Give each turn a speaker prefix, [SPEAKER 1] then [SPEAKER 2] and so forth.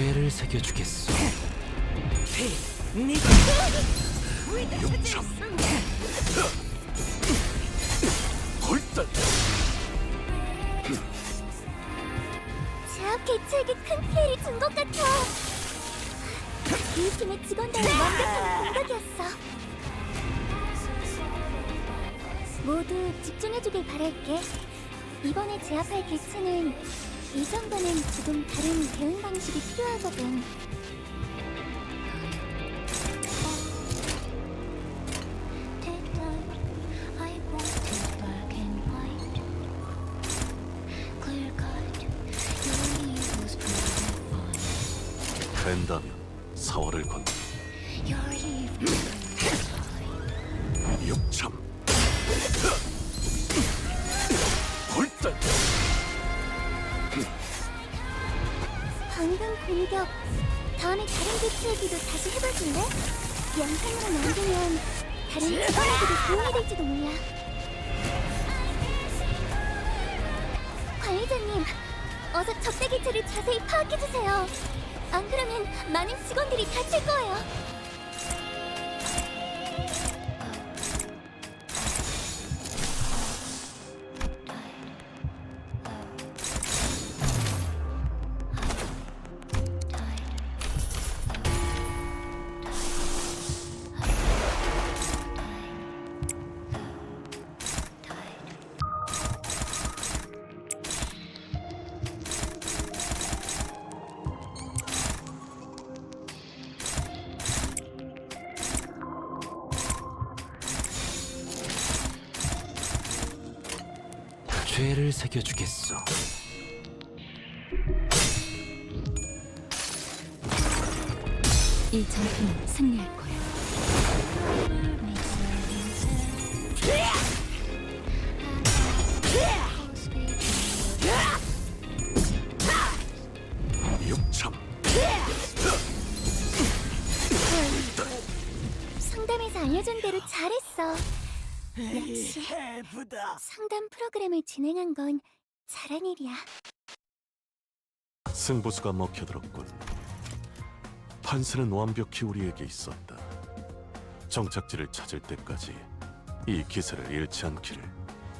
[SPEAKER 1] 죄를 새겨주겠어.
[SPEAKER 2] 용참 골단
[SPEAKER 3] 제압 개체에게 큰 피해를 준 것 같아. 이 팀의 직원들의 완벽한 공격이었어. 모두 집중해주길 바랄게. 이번에 제압할 개체는 이전과는 조금 다른 대응 방식이 필요하거든.
[SPEAKER 2] 된다면 사활을 건 용참
[SPEAKER 3] 방금 공격. 다음에 다른 개체에게도 다시 해봐줄래? 영상으로 남기면 다른 직원에게도 도움이 될지도 몰라. 관리자님, 어서 적대 개체를 자세히 파악해주세요. 안 그러면 많은 직원들이 다칠 거예요.
[SPEAKER 1] 죄를 새겨주겠어.
[SPEAKER 4] 이 전투는 승리할 거야.
[SPEAKER 2] 용참
[SPEAKER 3] 상담에서 알려준 대로 잘했어. 역시 상담 프로그램을 진행한 건 잘한 일이야.
[SPEAKER 2] 승부수가 먹혀들었군. 판세는 완벽히 우리에게 있었다. 정착지를 찾을 때까지 이 기세를 잃지 않기를